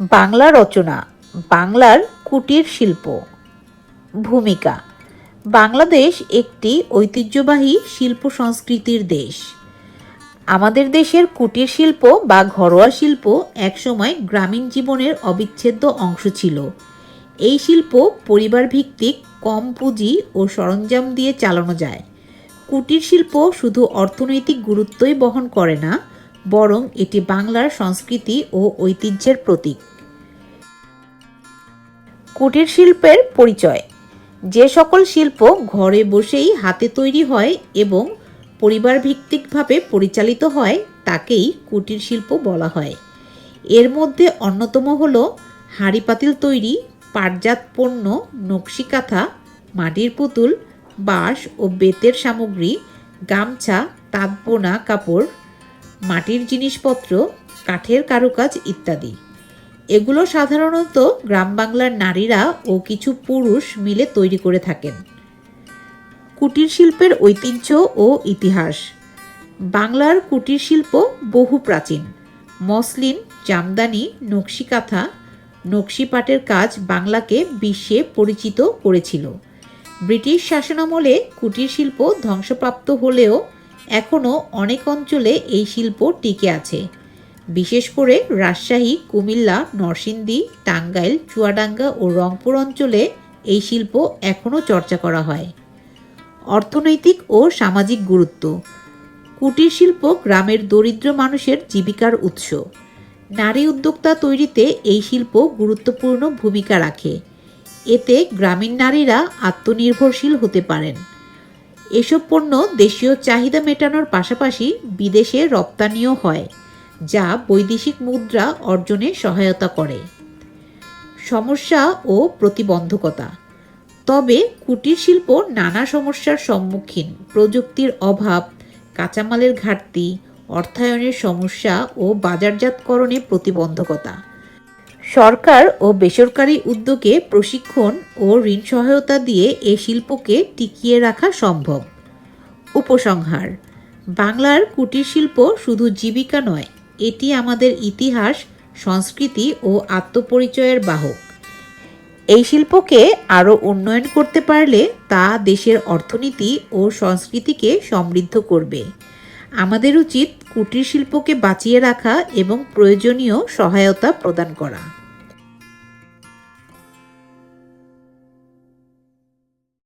বাংলা রচনা, বাংলার কুটির শিল্প। ভূমিকা, বাংলাদেশ একটি ঐতিহ্যবাহী শিল্প সংস্কৃতির দেশ। আমাদের দেশের কুটির শিল্প বা ঘরোয়া শিল্প একসময় গ্রামীণ জীবনের অবিচ্ছেদ্য অংশ ছিল। এই শিল্প পরিবার ভিত্তিক কম পুঁজি ও সরঞ্জাম দিয়ে চালানো যায়। কুটির শিল্প শুধু অর্থনৈতিক গুরুত্বই বহন করে না বরং এটি বাংলার সংস্কৃতি ও ঐতিহ্যের প্রতীক। কুটির শিল্পের পরিচয়। যে সকল শিল্প ঘরে বসেই হাতে তৈরি হয় এবং পরিবার ভিত্তিকভাবে পরিচালিত হয়, তাকেই কুটির শিল্প বলা হয়। এর মধ্যে অন্যতম হল হাঁড়ি পাতিল তৈরি, পাটজাত পণ্য নকশি কাঁথা মাটির পুতুল, বাঁশ ও বেতের সামগ্রী, গামছা তাঁত বোনা কাপড় মাটির জিনিসপত্র, কাঠের কারুকাজ ইত্যাদি। এগুলো সাধারণত গ্রাম বাংলার নারীরা ও কিছু পুরুষ মিলে তৈরি করে থাকেন। কুটির শিল্পের ঐতিহ্য ও ইতিহাস। বাংলার কুটির শিল্প বহু প্রাচীন। মসলিন, জামদানি নকশি কাঁথা নকশি পাটের কাজ বাংলাকে বিশ্বে পরিচিত করেছিল। ব্রিটিশ শাসনামলে কুটির শিল্প ধ্বংসপ্রাপ্ত হলেও এখনও অনেক অঞ্চলে এই শিল্প টিকে আছে। বিশেষ করে রাজশাহী, কুমিল্লা, নরসিংদী, টাঙ্গাইল, চুয়াডাঙ্গা ও রংপুর অঞ্চলে এই শিল্প এখনও চর্চা করা হয়। অর্থনৈতিক ও সামাজিক গুরুত্ব। কুটির শিল্প গ্রামের দরিদ্র মানুষের জীবিকার উৎস। নারী উদ্যোক্তা তৈরিতে এই শিল্প গুরুত্বপূর্ণ ভূমিকা রাখে। এতে গ্রামীণ নারীরা আত্মনির্ভরশীল হতে পারেন। এসব পণ্য দেশীয় চাহিদা মেটানোর পাশাপাশি বিদেশে রপ্তানিও হয়, যা বৈদেশিক মুদ্রা অর্জনে সহায়তা করে। সমস্যা ও প্রতিবন্ধকতা। তবে কুটির শিল্প নানা সমস্যার সম্মুখীন। প্রযুক্তির অভাব, কাঁচামালের ঘাটতি, অর্থায়নের সমস্যা ও বাজারজাতকরণে প্রতিবন্ধকতা। সরকার ও বেসরকারি উদ্যোগে প্রশিক্ষণ ও ঋণ সহায়তা দিয়ে এ শিল্পকে টিকিয়ে রাখা সম্ভব। উপসংহার, বাংলার কুটির শিল্প শুধু জীবিকা নয়, এটি আমাদের ইতিহাস, সংস্কৃতি ও আত্মপরিচয়ের বাহক। এই শিল্পকে আরও উন্নয়ন করতে পারলে তা দেশের অর্থনীতি ও সংস্কৃতিকে সমৃদ্ধ করবে। আমাদের উচিত কুটির শিল্পকে বাঁচিয়ে রাখা এবং প্রয়োজনীয় সহায়তা প্রদান করা।